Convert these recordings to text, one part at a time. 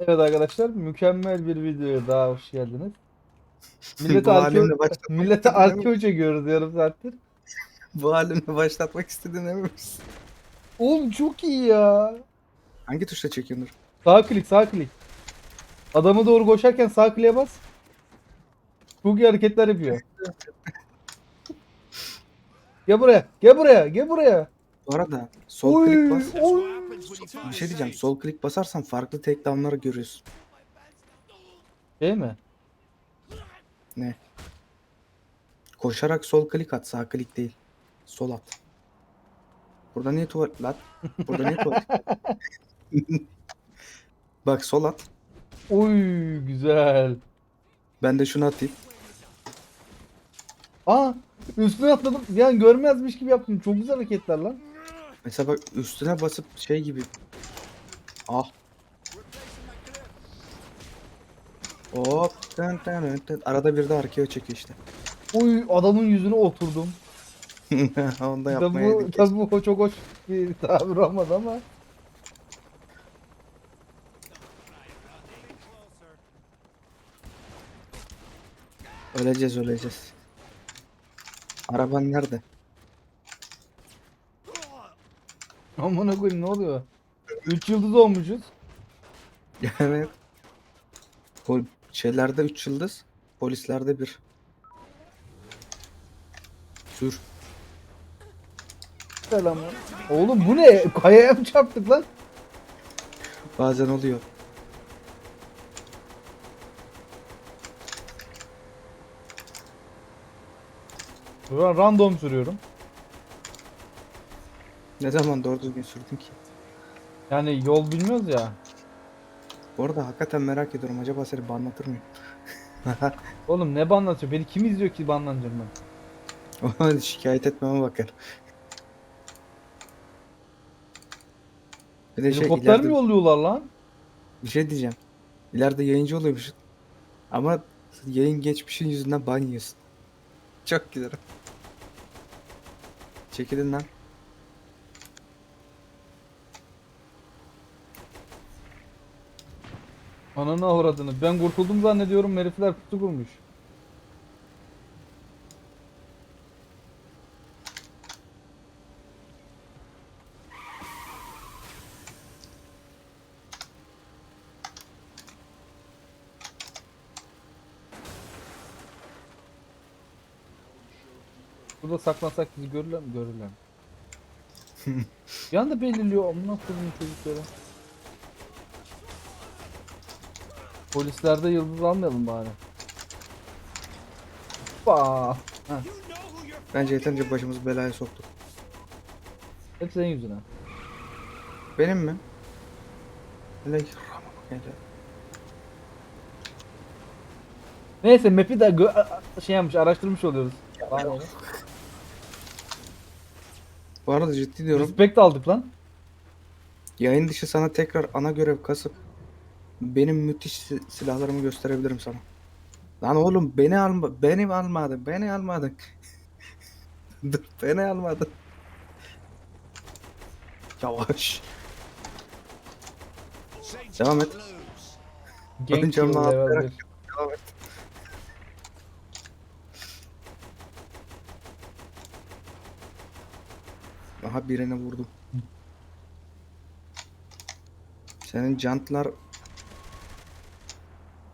Evet arkadaşlar mükemmel bir videoya daha hoş geldiniz. Millete Bu halimle arke başlatmak millete mi? arke hoca görüyoruz yarım saattir. Bu halimle başlatmak istedin emin misin? Oğlum çok iyi ya. Hangi tuşla çekiyorsun? dur? Sağ klik sağ klik. Adama doğru koşarken sağ kliğe bas. Çok iyi hareketler yapıyor. Gel buraya, gel buraya, gel buraya. Bu arada sol Oy, klik bas. oy. Bir şey diyeceğim. Sol klik basarsan farklı takedown'ları görüyorsun. Değil mi? Ne? Koşarak sol klik at. Sağ klik değil. Sol at. Burada niye tuvalet lan? Burada niye tuvalet? Bak sol at. Oy güzel. Ben de şunu atayım. Aa üstüne atladım. Yani görmezmiş gibi yaptım. Çok güzel hareketler lan. Mesela bak üstüne basıp şey gibi. Ah. Hop. Tın tın tın. Arada bir de arkaya çekiyor işte. Oy adamın yüzüne oturdum. Onu da yapmaya bu, tabii bu çok hoş bir tabir olmadı ama. Öleceğiz öleceğiz. Araban nerede? Amına koyayım ne oluyor? 3 yıldız olmuşuz. evet. Pol şeylerde 3 yıldız, polislerde 1. Sür. Selam. Oğlum bu ne? Kayaya mı çarptık lan? Bazen oluyor. Ben random sürüyorum. Ne zaman doğru düzgün sürdün ki? Yani yol bilmiyoruz ya. Bu arada hakikaten merak ediyorum. Acaba seni banlatır mıyım? Oğlum ne banlatıyor? Beni kim izliyor ki banlanacağım ben? Hadi şikayet etmeme bakar. Bir de şey Helikopter ileride mi yolluyorlar lan? bir şey diyeceğim. İleride yayıncı oluyormuşsun. Ama yayın geçmişin yüzünden ban yiyorsun. Çok güzel. Çekilin lan. Ananı avradını. Ben kurtuldum zannediyorum herifler pusu kurmuş. Burada saklansak bizi görürler mi? Görürler. bir anda belirliyor amına koyayım çocukları. Polislerde yıldız almayalım bari. Hoppa. Bence yeterince başımızı belaya soktuk. hep senin yüzüne. Benim mi? Hele hele. Neyse map'i de gö- şey yapmış araştırmış oluyoruz. Be. Bu arada ciddi diyorum. Respect aldık lan. Yayın dışı sana tekrar ana görev kasıp benim müthiş si- silahlarımı gösterebilirim sana. Lan oğlum beni alma beni almadın beni almadın. Dur beni almadın. Yavaş. Devam et. Genk bir. Devam et. Aha birine vurdum. Senin jantlar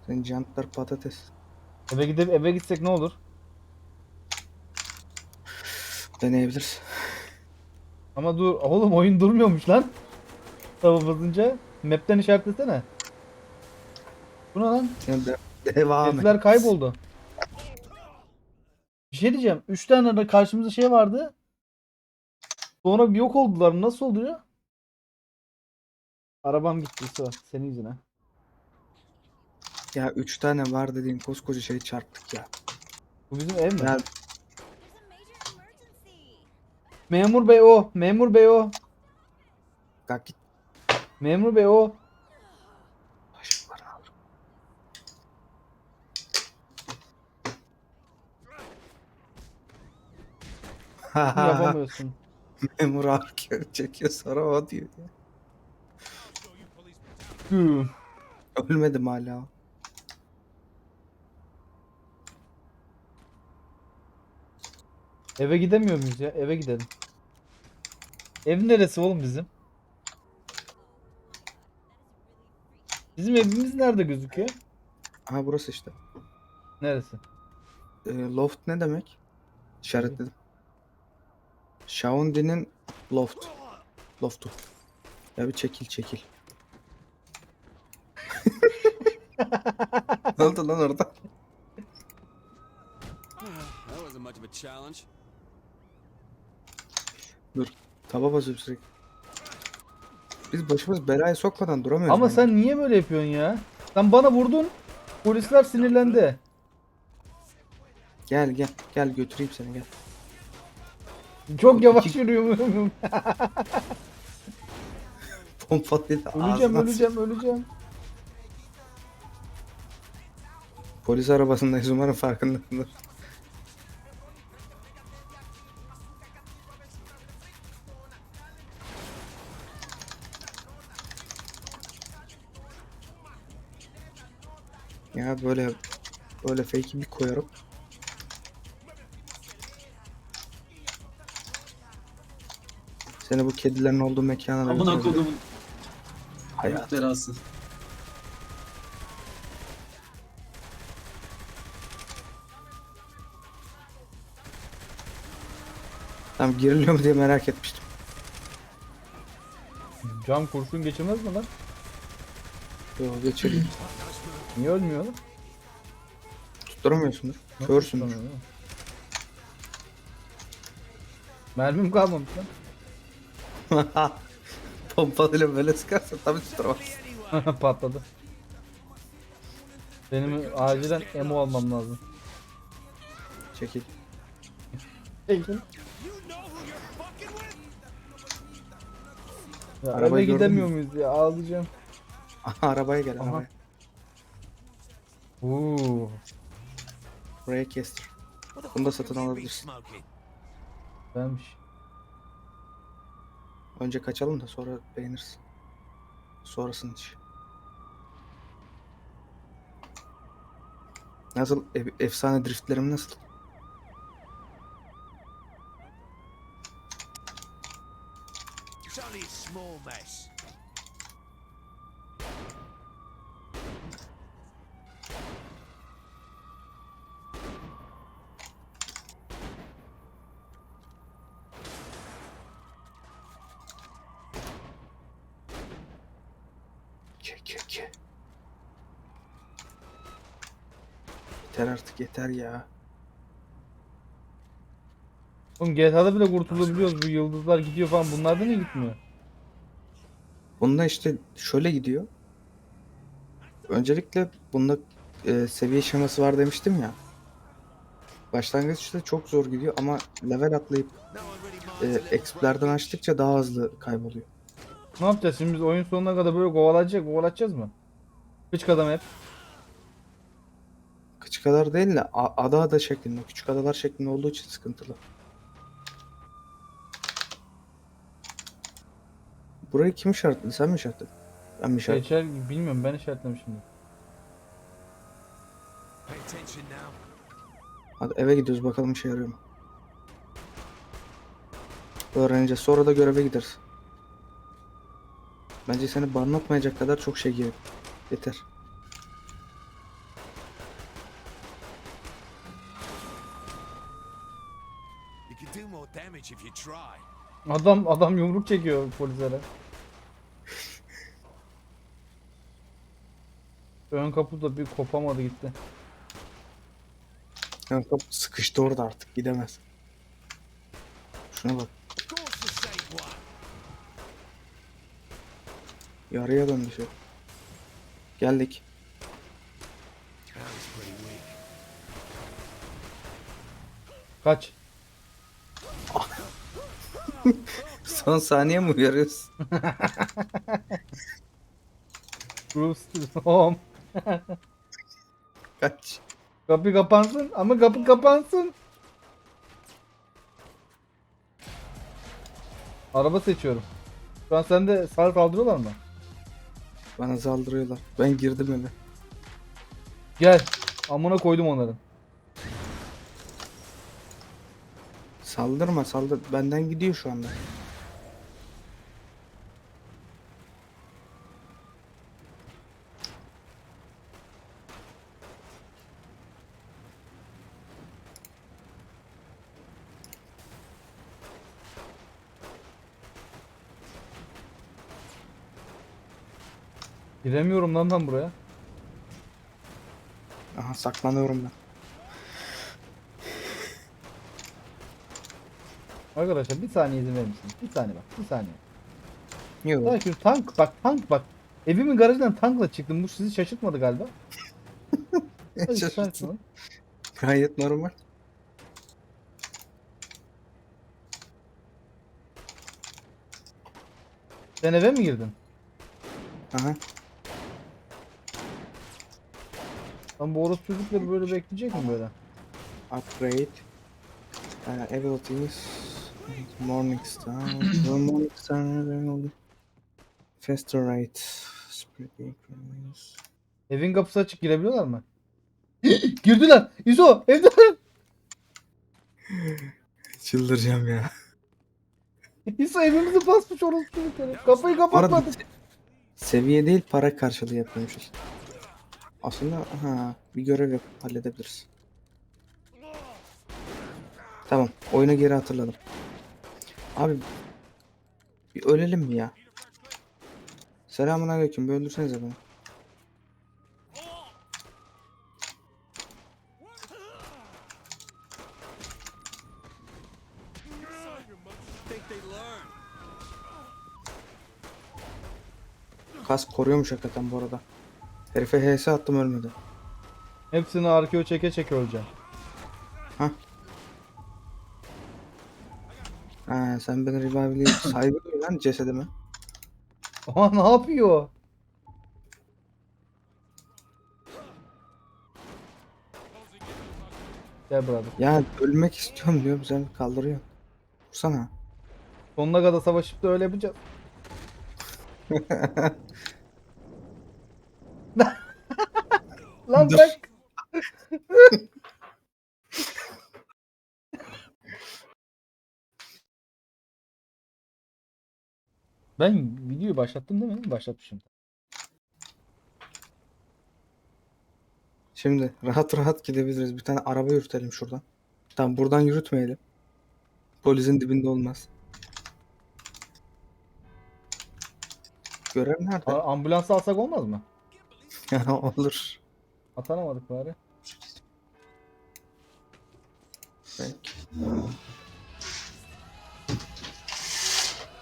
Senin jantlar patates. Eve gidip eve gitsek ne olur? Deneyebiliriz. Ama dur oğlum oyun durmuyormuş lan. Tava basınca map'ten işaretlesene. Bu ne lan? De devam et. Herifler kayboldu. Bir şey diyeceğim. 3 tane de karşımızda şey vardı. Sonra bir yok oldular. Nasıl oluyor? Arabam gitti. Senin yüzüne. Ya 3 tane var dediğin koskoca şeyi çarptık ya. Bu bizim ev mi? Ya Memur bey o. Memur bey o. kalk git. Memur bey o. Al. Yapamıyorsun. Memur arkaya çekiyor sonra o diyor ya. Ölmedim hala. Eve gidemiyor muyuz ya? Eve gidelim. Ev neresi oğlum bizim? Bizim evimiz nerede gözüküyor? Aha burası işte. Neresi? Ee, loft ne demek? İşaretledim. Shaundi'nin loft. Loftu. Ya bir çekil çekil. ne oldu lan orada? Challenge. Taba basıp sürekli. Biz başımız belaya sokmadan duramıyoruz. Ama sen niye böyle yapıyorsun ya? Sen bana vurdun. Polisler sinirlendi. Gel gel gel götüreyim seni gel. Çok yavaş İki- yürüyorum. Pompalıyla öleceğim, ağzına öleceğim, öleceğim. Polis arabasındayız umarım farkındasındır. Ya böyle böyle fake'i bir koyarım. Seni bu kedilerin olduğu mekana da Amına kodumun Hayat. belası. Tam giriliyor mu diye merak etmiştim. Cam kurşun geçirmez mi lan? Yo geçireyim. Niye ölmüyor lan? Tutturamıyorsundur. Nasıl Körsündür. tutamıyor lan? Mermim kalmamış lan. Pompalıyla böyle sıkarsa tabii tutturamaz. Patladı. Benim acilen emo almam lazım. Çekil. Peki. Ya Arabayı eve gördün gidemiyor muyuz ya ağlayacağım. Aha arabaya gel Aha. arabaya. Uuu. Buraya kestir. Bunu da satın alabilirsin. Benmiş. Önce kaçalım da sonra beğenirsin. Sonrasını iş. Nasıl? E- efsane driftlerim nasıl? It's only a small mess. Yeter ya. Oğlum GTA'da bile kurtulabiliyoruz. Bu yıldızlar gidiyor falan. Bunlarda niye gitmiyor? Bunda işte şöyle gidiyor. Öncelikle bunda e, seviye şeması var demiştim ya. Başlangıçta çok zor gidiyor ama level atlayıp e, exp'lerden açtıkça daha hızlı kayboluyor. Ne yapacağız şimdi biz oyun sonuna kadar böyle kovalayacak, kovalatacağız mı? Küçük adam hep. Küçük adalar değil de ada ada şeklinde, küçük adalar şeklinde olduğu için sıkıntılı. Burayı kim işaretledi? Sen mi işaretledin? Ben mi işaretledim? Geçer bilmiyorum ben işaretlemişim. Hadi eve gidiyoruz bakalım işe yarıyor mu? Öğreneceğiz. Sonra da göreve gideriz. Bence seni banlatmayacak kadar çok şey giyelim. Yeter. Adam adam yumruk çekiyor polislere. Ön kapı da bir kopamadı gitti. Yani kapı sıkıştı orada artık gidemez. Şuna bak. Yarıya döndü şey. Geldik. Kaç. Son saniye mi uyarıyorsun? Bruce home. Kaç. Kapı kapansın ama kapı kapansın. Araba seçiyorum. Şu an sende sağ kaldırıyorlar mı? Bana saldırıyorlar. Ben girdim eve. Gel. Amına koydum onların. Saldırma saldır. Benden gidiyor şu anda. Giremiyorum lan ben buraya. Aha saklanıyorum ben. Arkadaşlar bir saniye izin verir misiniz? Bir saniye bak. Bir saniye. Yok. Sakin tank bak tank bak. Evimin garajından tankla çıktım. Bu sizi şaşırtmadı galiba. Hadi ol. Gayet normal. Sen eve mi girdin? Aha. Lan bu orospu çocukları böyle bekleyecek mi böyle? Upgrade. Uh, abilities. Morning Star. Morning Star. ne oldu? Faster rate. Speed increase. Evin kapısı açık girebiliyorlar mı? Girdiler. İso evde. Çıldıracağım ya. İso evimizi basmış orospu çocukları. Kapıyı Bu arada kapatmadı. se- seviye değil para karşılığı yapıyormuşuz. Aslında ha bir görev yap halledebiliriz. Tamam oyunu geri hatırladım. Abi bir ölelim mi ya? Selamun aleyküm bir öldürsenize beni. Kask koruyormuş hakikaten bu arada. Herife HS attım ölmedi. Hepsini arkeo çeke çeke öleceğim. Ha sen beni revive'leyip saygı duy lan cesedime. Aa ne yapıyor? Gel brother. Ya ölmek istiyorum diyorum sen kaldırıyorsun. Vursana. Sonuna kadar savaşıp da öyle yapacağız. Lan Dur. bırak. ben videoyu başlattım değil mi? Başlatmışım. Şimdi rahat rahat gidebiliriz. Bir tane araba yürütelim şuradan. Tamam buradan yürütmeyelim. Polisin dibinde olmaz. Görev nerede? A- Ambulansı alsak olmaz mı? Olur. Atanamadık bari. Belki.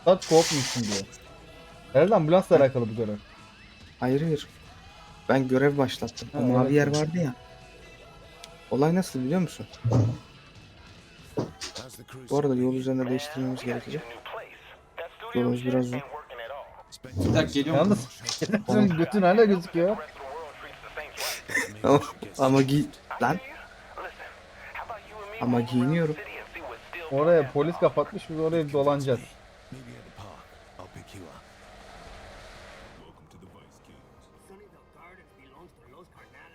Saat kopmuşsun diyor. Herhalde ambulansla alakalı bu görev. Hayır hayır. Ben görev başlattım. O Ha, mavi evet. yer vardı ya. Olay nasıl biliyor musun? Bu arada yol üzerinde değiştirmemiz gerekecek. Yolumuz biraz uzun. Bir dakika geliyorum. Yalnız senin götün hala gözüküyor. Ama, ama giy... Lan. Ama giyiniyorum. Oraya polis kapatmış biz oraya dolanacağız.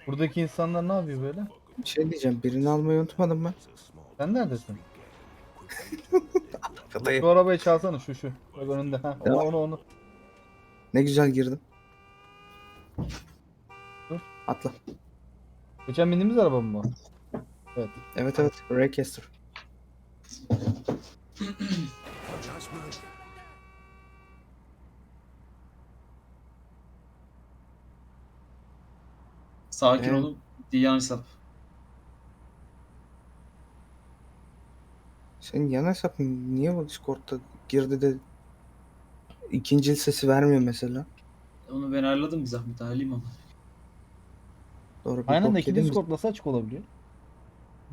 Buradaki insanlar ne yapıyor böyle? Bir şey diyeceğim. Birini almayı unutmadım ben. Sen neredesin? Şu arabayı çalsana şu şu. Bak önünde. Ha, onu, Tamam. onu onu. Ne güzel girdim. Dur. Atla. Geçen bindiğimiz araba mı bu? Evet. Evet evet. Raycaster. Sakin Evet. olun. Diyan hesap. Senin yan hesap niye bu Discord'da girdi de ikinci sesi vermiyor mesela. Onu ben ayarladım bir zahmet ayarlayayım ama. Doğru bir Aynen bok de iki yedim mi? Discord nasıl açık olabiliyor?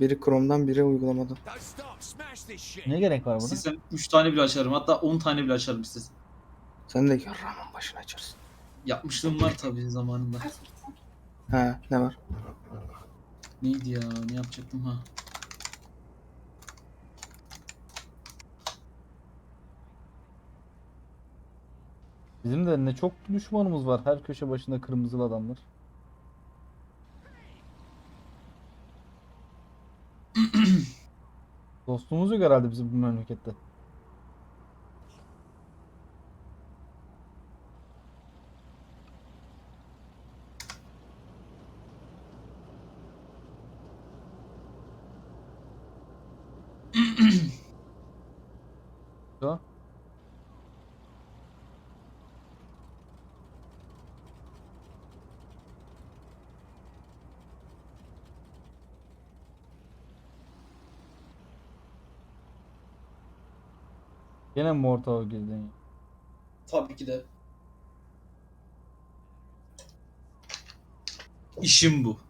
Biri Chrome'dan biri uygulamadan. Don't stop. Smash this shit. Ne gerek var buna? İstesem 3 tane bile açarım. Hatta 10 tane bile açarım istesem. Sen de yarrağımın başına açarsın. Yapmışlığım var tabii zamanında. Ha ne var? Neydi ya? Ne yapacaktım ha? Bizim de ne çok düşmanımız var. Her köşe başında kırmızılı adamlar. Dostumuz yok herhalde bizim bu memlekette. Gene mi ortağa girdin? Tabii ki de. İşim bu.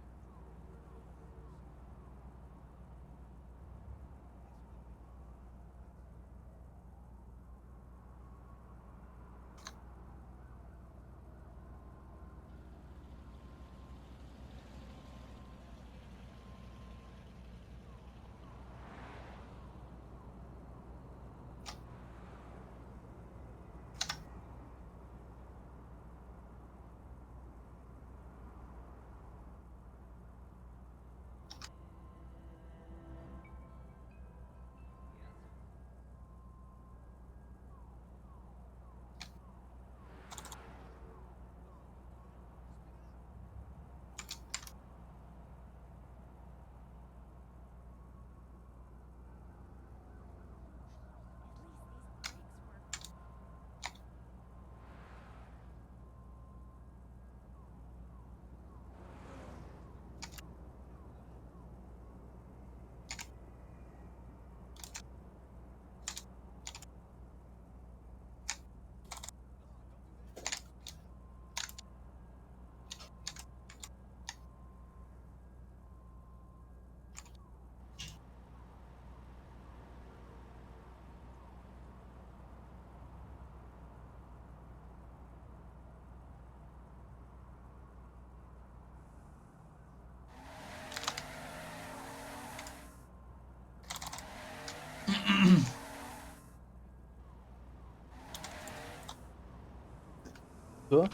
Şu.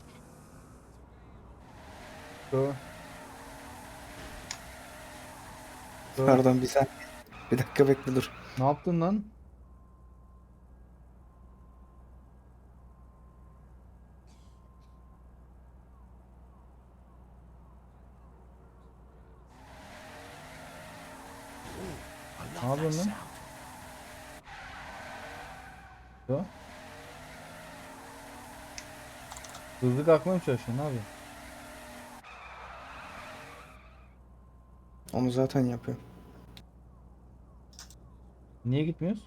Şu. Şu. Pardon bir saniye. Bir dakika bekle dur. Ne yaptın lan? I Ne love that yapıyorsun lan? sound. Şu. Mı çalışıyorsun? Ne yapıyorsun? Onu zaten yapıyorum. Niye gitmiyoruz?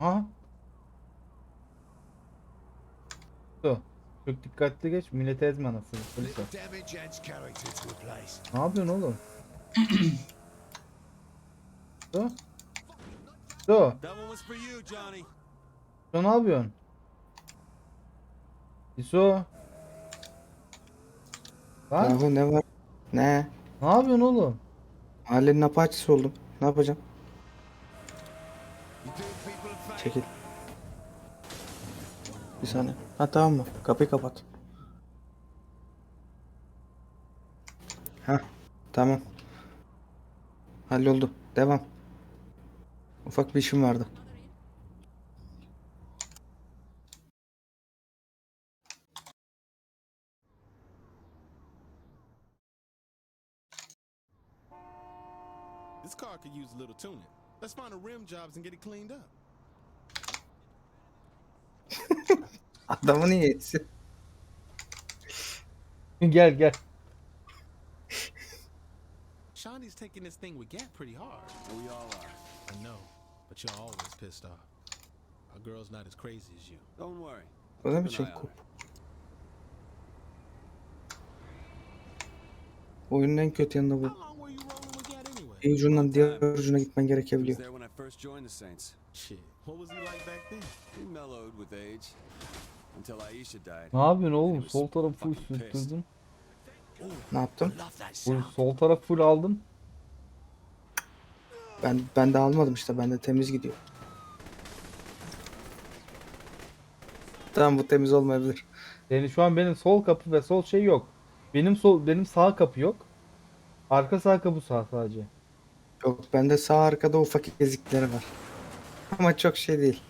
Aha. Şu. Çok dikkatli geç. Millete ezme anasını. Place. Ne yapıyorsun oğlum? You, Johnny. Şu ne yapıyorsun? İso. Lan Yahu ne var? Ne? ne yapıyorsun oğlum? Mahallenin apaçisi oldum. Ne yapacağım? Çekil. Bir saniye. Ha tamam mı? Kapıyı kapat. Ha tamam. Halloldu. Devam. Ufak bir işim vardı. This car could use a little tuning. Let's find the rim jobs and get it cleaned up. Adamı niye? Gel gel. Shawnee's taking this thing with Gap pretty hard. We all are. I know, but you're always pissed off. Our girl's not as crazy as you. Don't worry. O ne biçim kup? Oyunun en kötü yanı bu. Bir ucundan diğer ucuna gitmen gerekebiliyor. Shit, what was he like back then? He mellowed with age. Ne yapıyorsun oğlum? Sol tarafı full sürttürdüm. Ne yaptım? Sound. sol taraf full aldım. Ben ben de almadım işte. Ben de temiz gidiyor. Tamam bu temiz olmayabilir. Yani şu an benim sol kapı ve sol şey yok. Benim sol benim sağ kapı yok. Arka sağ kapı sağ sadece. Yok bende sağ arkada ufak ezikleri var. Ama çok şey değil.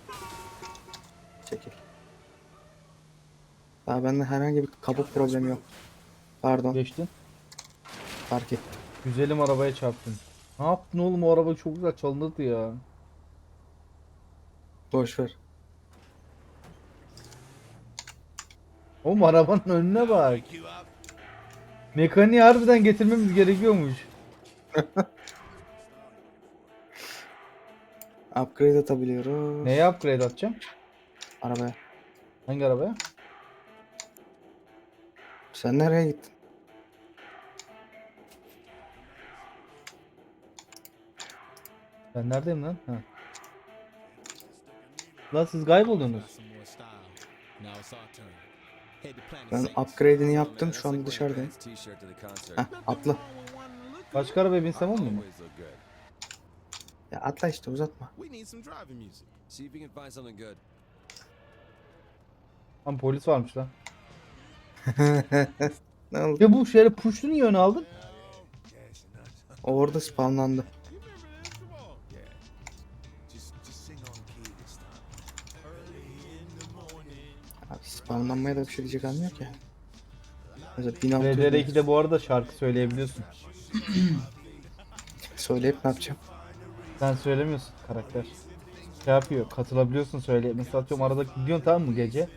Daha bende herhangi bir kabuk problemi yok. Pardon Geçtin. fark ettim. Güzelim arabaya çarptın. Ne yaptın oğlum o araba çok güzel çalınırdı ya. Boş ver. Oğlum arabanın önüne bak. Mekaniği harbiden getirmemiz gerekiyormuş. Upgrade atabiliyoruz. Neye upgrade atacağım? Arabaya. Hangi arabaya? Sen nereye gittin? Ben neredeyim lan? Ha. Lan siz kayboldunuz. Ben upgrade'ini yaptım şu an dışarıdayım. Heh atla. Başka arabaya binsem olmuyor mu? Ya atla işte uzatma. Lan polis varmış lan. Ne oldu? Ya bu şöyle puştu niye öne aldın? Orada morning. Abi spawnlanmaya da bir şey diyecek anlıyor ki. Mesela 1600 RDR2'de bu arada şarkı söyleyebiliyorsun. söyleyip ne yapacağım? Sen söylemiyorsun karakter. Şey yapıyor, katılabiliyorsun söyle. Mesela atıyorum arada gidiyorsun tamam mı gece?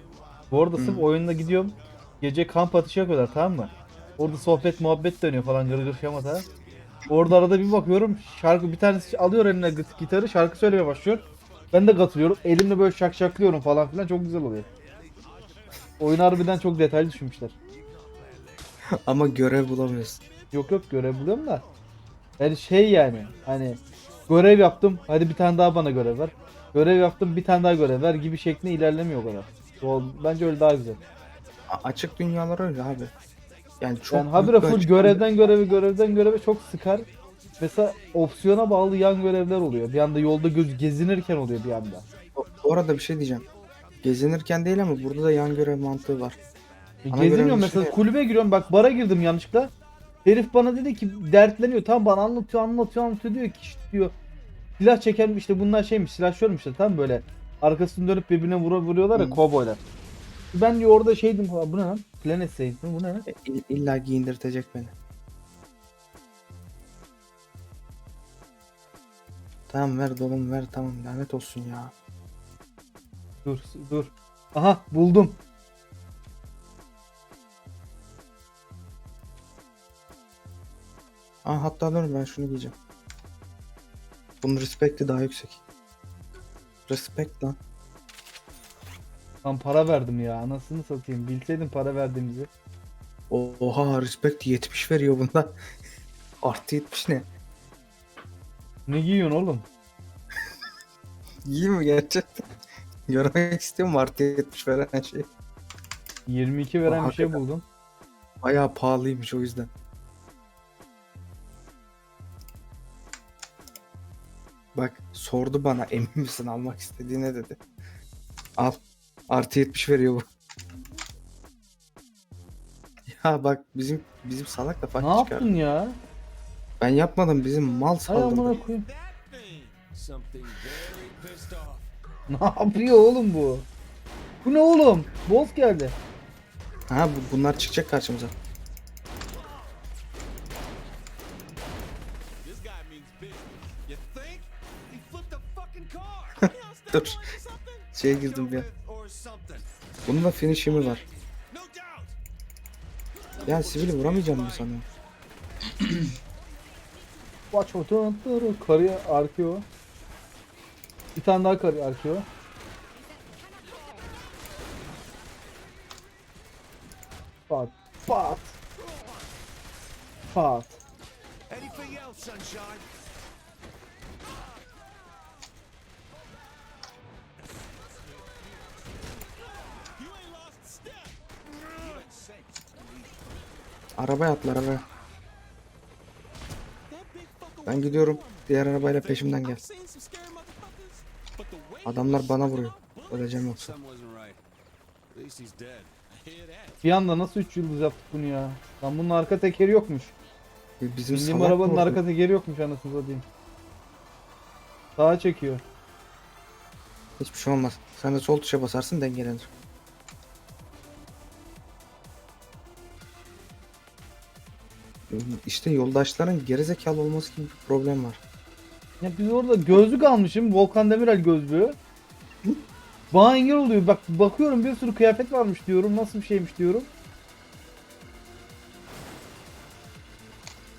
Bu arada sırf oyunda gidiyorum. Gece kamp atışı yapıyorlar tamam mı? Orada sohbet muhabbet dönüyor falan gır gır şamata. Orada arada bir bakıyorum şarkı bir tanesi alıyor eline git- gitarı şarkı söylemeye başlıyor. Ben de katılıyorum. Elimle böyle şak şaklıyorum falan filan çok güzel oluyor. Oyun harbiden çok detaylı düşünmüşler. Ama görev bulamıyorsun. Yok yok görev buluyorum da. Yani şey yani hani görev yaptım hadi bir tane daha bana görev ver. Görev yaptım bir tane daha görev ver gibi şeklinde ilerlemiyor o kadar. O, bence öyle daha güzel. Açık dünyalar öyle abi. Yani çok yani habire bir full açık- görevden göreve görevden göreve çok sıkar. Mesela opsiyona bağlı yan görevler oluyor. Bir anda yolda göz gezinirken oluyor bir anda. Bu- arada bir şey diyeceğim. Gezinirken değil ama burada da yan görev mantığı var. E, Ana Geziniyorum görevin mesela içine- kulübe giriyorum bak bara girdim yanlışlıkla. Herif bana dedi ki dertleniyor tamam bana anlatıyor anlatıyor anlatıyor diyor ki işte diyor silah çeken işte bunlar şeymiş silahşörmüş işte tam böyle arkasını dönüp birbirine vura vuruyorlar ya Hı. kovboylar. Ben diyor orada şeydim "Ha, bu ne lan? Planet mi bu ne lan? E, ill- İlla giyindirtecek beni. Tamam ver dolum ver tamam lanet olsun ya. Dur dur. Aha buldum. Aa hatta dur ben şunu giyeceğim. Bunun respekti daha yüksek. Respect lan. Lan para verdim ya anasını satayım. Bilseydim para verdiğimizi. Oha respect 70 veriyor bunda. Artı 70 ne? Ne giyiyorsun oğlum? İyi mi gerçekten? Görmek istiyorum artı 70 veren şey. 22 veren bir şey buldum. Bayağı pahalıymış o yüzden. Bak sordu bana emin misin almak istediğine dedi. Al. Artı 70 veriyor bu. Ya bak bizim bizim salak da Ne fark çıkar. yaptın ya? Ben yapmadım bizim mal Hay saldırdı. amına koyayım. Ne yapıyor oğlum bu? Bu ne oğlum? Boss geldi. Ha bu, bunlar çıkacak karşımıza. Dur. Şeye girdim bir an. Bunun da finishimi var. Ya sivili vuramayacağım mı sanıyorum? Watch do it. Karıya arkeo. Bir tane daha karı arkeo. Pat. Pat. Pat. Anything else, sunshine? Arabaya atla arabaya. Ben gidiyorum. Diğer arabayla peşimden gel. Adamlar bana vuruyor. Öleceğim yoksa. Bir anda nasıl 3 yıldız yaptık bunu ya? Lan bunun arka tekeri yokmuş. Bizim Bindiğim salak arabanın vurdu. arka tekeri yokmuş anasını satayım. Sağa çekiyor. Hiçbir şey olmaz. Sen de sol tuşa basarsın dengelenir. İşte yoldaşların gerizekalı olması gibi bir problem var. Ya biz orada gözlük almışım. Volkan Demirel gözlüğü. Bana engel oluyor. Bak bakıyorum bir sürü kıyafet varmış diyorum. Nasıl bir şeymiş diyorum.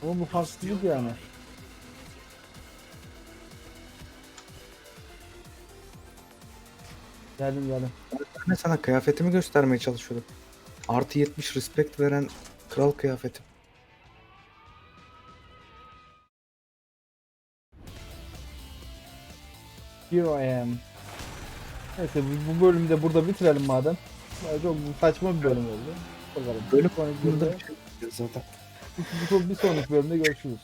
Ama bu haksızlık yani. Geldim geldim. Ben de sana kıyafetimi göstermeye çalışıyordum. Artı 70 respect veren kral kıyafetim. Here I am. Neyse bu, bu bölümü de burada bitirelim madem. Çok saçma bir bölüm oldu. Bakalım. Bölüm sonraki bölümde, zaten. bir, bir sonraki bölümde görüşürüz.